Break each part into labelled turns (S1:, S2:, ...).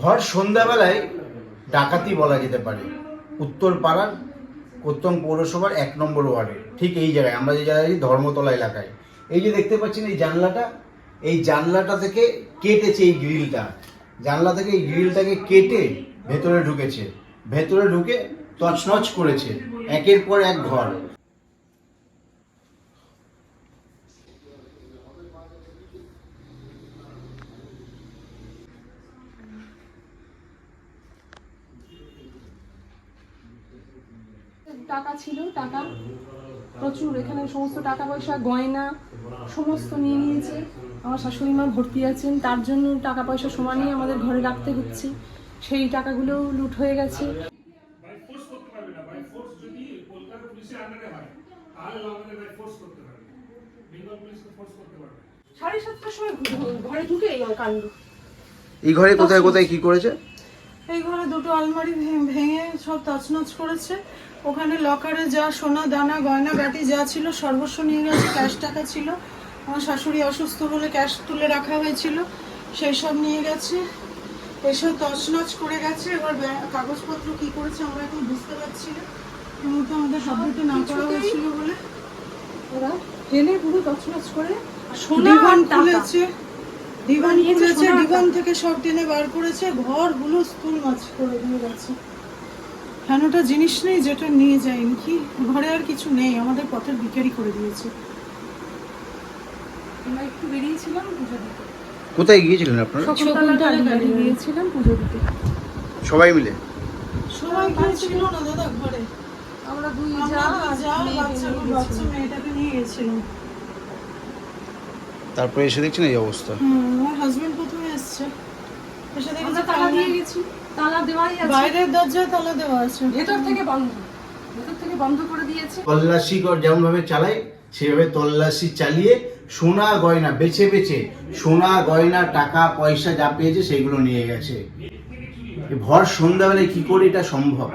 S1: ভর সন্ধ্যাবেলায় ডাকাতি বলা যেতে পারে। উত্তর পাড়ার কোত্তম পৌরসভার এক নম্বর ওয়ার্ডে, ঠিক এই জায়গায়, আমরা যে জায়গায় ধর্মতলা এলাকায়। এই যে দেখতে পাচ্ছেন এই জানলাটা এই জানলাটা থেকে কেটেছে এই গ্রিলটা। জানলা থেকে এই গ্রিলটাকে কেটে ভেতরে ঢুকেছে। ভেতরে ঢুকে তছনছ করেছে, একের পর এক ঘর।
S2: টাকা ছিল টাকা প্রচুর। এখানে সমস্ত টাকা পয়সা গয়না সমস্ত নিয়ে নিয়েছে। আমার শাশুড়ি মা ভর্তি আছেন তার জন্য টাকা পয়সা সমানই আমাদের ঘরে রাখতে হচ্ছে। সেই টাকাগুলো লুট হয়ে গেছে।
S3: হয়
S2: সাড়ে সাতটার সময় ঘরে ঢুকে এই কাণ্ড
S1: এই ঘরে কোথায় কোথায় কি করেছে?
S4: এই ঘরে দুটো আলমারি ভেঙে সব তছনছ করেছে। ওখানে লকারে যা সোনা দানা গয়না গাটি যা ছিল সর্বস্ব নিয়ে গেছে ক্যাশ টাকা ছিল। আমার শাশুড়ি অসুস্থ বলে ক্যাশ তুলে রাখা হয়েছিল সেই সব নিয়ে গেছে। এসব তছনছ করে গেছে। এবার কাগজপত্র কি করেছে আমরা এখন বুঝতে পারছি না। মুহূর্তে আমাদের শব্দটি না করা হয়েছিল বলে
S2: ওরা ফেলে পুরো তছনছ করে সোনা
S4: খুলেছে। ডিভান খুলেছে
S2: সোনা
S4: থেকে সব টেনে বার করেছে ঘরগুলো স্কুল মাছ করে দিয়ে গেছে ফ্যানোটা জিনিস নেই যেটা নিয়ে যায়নি কি? ঘরে আর কিছু নেই আমাদের পথের বিক্রি করে দিয়েছে।
S2: আমরা একটু বেরিয়েছিলাম পুজো দিতে।
S1: কোথায় গিয়েছিলেন আপনারা?
S2: শকুন্তলা বাড়ি গিয়েছিলাম পুজো দিতে।
S1: সবাই মিলে?
S4: সবাই কেউ ছিল না দাদা ঘরে
S2: আমরা দুই যা
S4: যা বাচ্চা বাচ্চা মেয়েটাকে নিয়ে গেছিলাম।
S1: তারপরে এসে দেখছেন এই অবস্থা।
S4: আমার হাজবেন্ড প্রথমে এসছে। এসে দেখেছে
S2: তালা দিয়ে গেছি। তালা দেওয়াই আছে।
S4: বাইরের দরজায় তালা দেওয়া আছে।
S2: ভেতর থেকে বন্ধ। ভেতর থেকে বন্ধ করে দিয়েছে।
S1: তল্লাশি যেমন ভাবে চালায় সেভাবে তল্লাশি চালিয়ে সোনা গয়না বেছে বেছে সোনা গয়না টাকা পয়সা যা পেয়েছে সেগুলো নিয়ে গেছে। ভর সন্ধ্যাবেলায় কি করে এটা সম্ভব?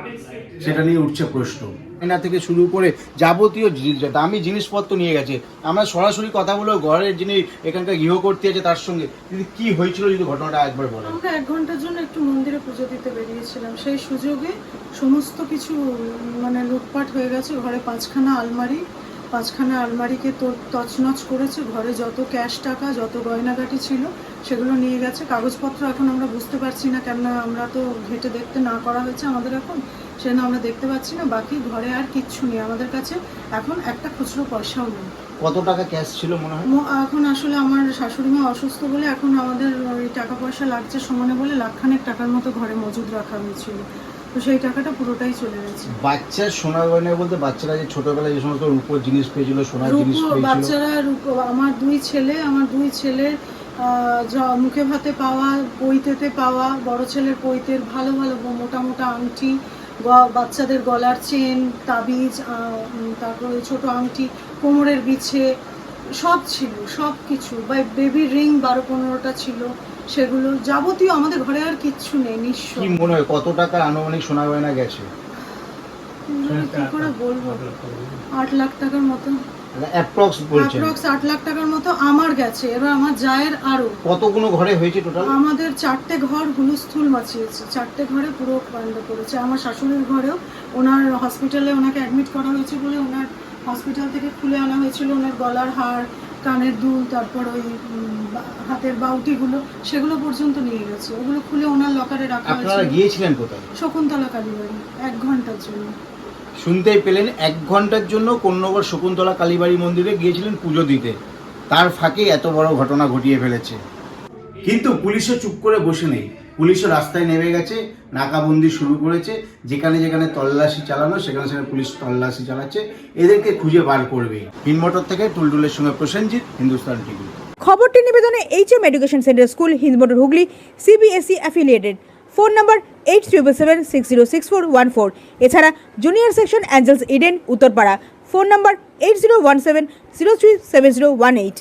S1: সেটা নিয়ে উঠছে প্রশ্ন। গয়না থেকে শুরু করে যাবতীয় দামি জিনিসপত্র নিয়ে গেছে। আমরা সরাসরি কথা বলে ঘরের যিনি এখানকার গৃহকর্তী আছে তার সঙ্গে। যদি কি হয়েছিল যদি ঘটনাটা একবার বলেন?
S4: আমরা এক ঘণ্টার জন্য একটু মন্দিরে পুজো দিতে বেরিয়েছিলাম। সেই সুযোগে সমস্ত কিছু মানে লুটপাট হয়ে গেছে। ঘরে পাঁচখানা আলমারি, পাঁচখানা আলমারিকে তো- তছনছ করেছে। ঘরে যত ক্যাশ টাকা, যত গয়নাগাটি ছিল, সেগুলো নিয়ে গেছে। কাগজপত্র এখন আমরা বুঝতে পারছি না কেননা আমরা তো ঘেটে দেখতে না করা হয়েছে আমাদের এখন। সেজন্য আমরা দেখতে পাচ্ছি না বাকি ঘরে আর কিচ্ছু নেই। আমাদের কাছে এখন একটা খুচরো পয়সাও নেই।
S1: কত টাকা ক্যাশ ছিল মনে হয়?
S4: এখন আসলে আমার শাশুড়ি মা অসুস্থ বলে এখন আমাদের ওই টাকা পয়সা লাগছে সমানে বলে লাখখানেক টাকার মতো ঘরে মজুদ রাখা হয়েছিল। তো সেই টাকাটা পুরোটাই চলে গেছে।
S1: বাচ্চার সোনা গয়না বলতে বাচ্চারা যে ছোটবেলায় যে সমস্ত রূপোর জিনিস পেয়েছিল সোনার জিনিস পেয়েছিল।
S4: বাচ্চারা আমার দুই ছেলে আমার দুই ছেলে আহ, মুখে ভাতে পাওয়া পৈতেতে পাওয়া বড় ছেলের পৈতের ভালো ভালো মোটা মোটা আংটি বাচ্চাদের গলার চেন তাবিজ তারপরে ছোট আংটি কোমরের বিছে সব ছিল সব কিছু। বা বেবি রিং বারো পনেরোটা ছিল সেগুলো যাবতীয় আমাদের ঘরে আর কিচ্ছু নেই নিঃস্ব।
S1: কি মনে হয় কত টাকা আনুমানিক সোনা গয়না গেছে?
S4: কি করে বলব? আট লাখ টাকার মতো।
S1: অ্যাপ্রক্স বলছেন।
S4: অ্যাপ্রক্স আট লাখ টাকার মতো আমার গেছে এবার আমার জায়ের আরও
S1: কতগুলো ঘরে হয়েছে টোটাল
S4: আমাদের চারটে ঘর হুলস্থুল চারটে ঘরে পুরো কাণ্ড করেছে। আমার শাশুড়ির ঘরেও ওনার হসপিটালে ওনাকে অ্যাডমিট করা হয়েছে বলে ওনার হসপিটাল থেকে খুলে আনা হয়েছিল। ওনার গলার হার কানের দুল তারপর ওই হাতের বাউটিগুলো সেগুলো পর্যন্ত নিয়ে গেছে। ওগুলো খুলে ওনার লকারে রাখা
S1: আপনারা গিয়েছিলেন কোথায়?
S4: শকুন্তলা কালীবাড়ি এক ঘণ্টার জন্য।
S1: শুনতেই পেলেন, এক ঘণ্টার জন্য কন্যগর শকুন্তলা কালীবাড়ি মন্দিরে গিয়েছিলেন পুজো দিতে। তার ফাঁকে এত বড় ঘটনা ঘটিয়ে ফেলেছে। কিন্তু পুলিশও চুপ করে বসে নেই। পুলিশও রাস্তায় নেমে গেছে, নাকাবন্দি শুরু করেছে। যেখানে যেখানে তল্লাশি চালানো, সেখানে সেখানে পুলিশ তল্লাশি চালাচ্ছে। এদেরকে খুঁজে বার করবে। হিনমোটর থেকে টুলটুলের সঙ্গে প্রসেনজিৎ, হিন্দুস্তান টিভি।
S5: খবরটি নিবেদনে H M education centre school Hind Motor Hooghly CBSE affiliated phone number eight seven six zero six four one four এছাড়া junior section angels eden Uttarpara. Phone number eight zero one seven zero three seven zero one eight